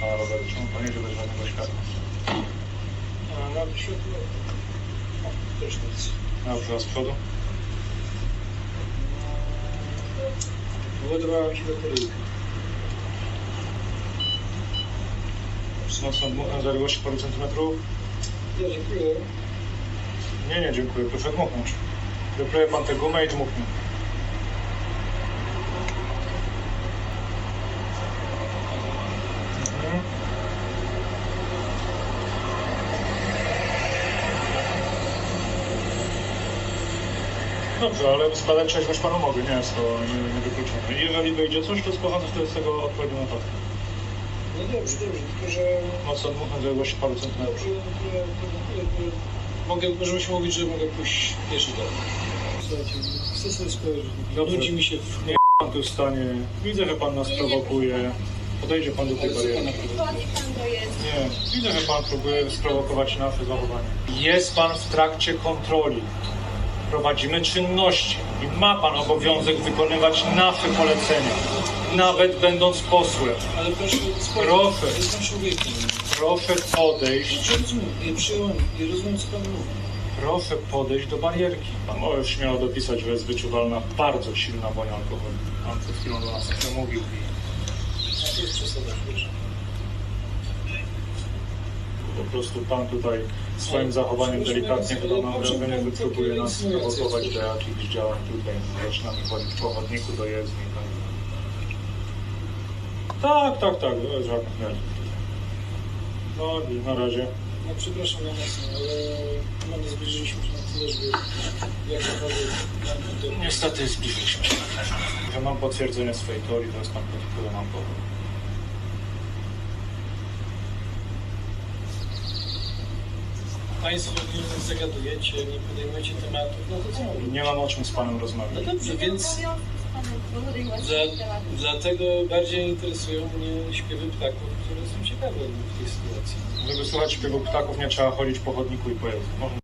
pana? Czemu pan jedzie bez żadnego światła? A mam światło. O, też nic. Dobrze, a z przodu? Władowałem się do kolejki. Mocno dmuchnę zaległości paru centymetrów? Ja dziękuję. Nie, nie, dziękuję. Proszę dmuchnąć. Wypleje pan tę gumę i dmuchnie. Dobrze, ale składać trzeźwość panu mogę, nie jest to nie, nie wykluczone. Jeżeli wyjdzie coś, to spochadzę wtedy z tego odpowiednią notatkę. No dobrze, dobrze, tylko że... Mocno dmuchnąć zaległości paru centymetrów. Dobrze, to- to- Mogę, możemy się mówić, że mogę pójść pieszy dalej. Słuchajcie, chcę sobie spojrzeć. Dobrze. Nudzi mi się w... Nie pan tu stanie. Widzę, że pan nas prowokuje. Podejdzie pan do tej bariery. Nie, widzę, że pan próbuje sprowokować nasze zachowanie. Jest pan w trakcie kontroli. Prowadzimy czynności i ma pan obowiązek wykonywać nasze polecenia. Nawet będąc posłem. Ale proszę. Proszę. Jestem człowiekiem. Proszę podejść, ja przyjąłem i rozumiem co pan mówi. proszę podejść do barierki. Pan może śmiało dopisać, że jest wyczuwalna bardzo silna woń alkoholu. Pan przed chwilą do nas przemówił. A to jest przesada, wiesz. Po prostu pan tutaj swoim zachowaniem delikatnie chyba mam wrażenie, że próbuje nas sprowokować do jakichś działań tutaj. Zaczynamy chodzić po chodniku do jezdni. Tak, tak, tak, to jest żadnych nerwów. No, na razie. No przepraszam na nas, ale mamy zbliżyliśmy się na tyle, żeby jak naprawdę do... Niestety zbliżyliśmy się na tyle. Że mam potwierdzenie swojej teorii, to jest pan, który mam Państwo nie zagadujecie, nie podejmujecie tematów, no to co? Nie mam o czym z panem No rozmawiać. dobrze, więc dla, dlatego bardziej interesują mnie śpiewy ptaków, które są ciekawe w tej sytuacji. Żeby słuchać śpiewu ptaków, nie trzeba chodzić po chodniku i po jezdni. Można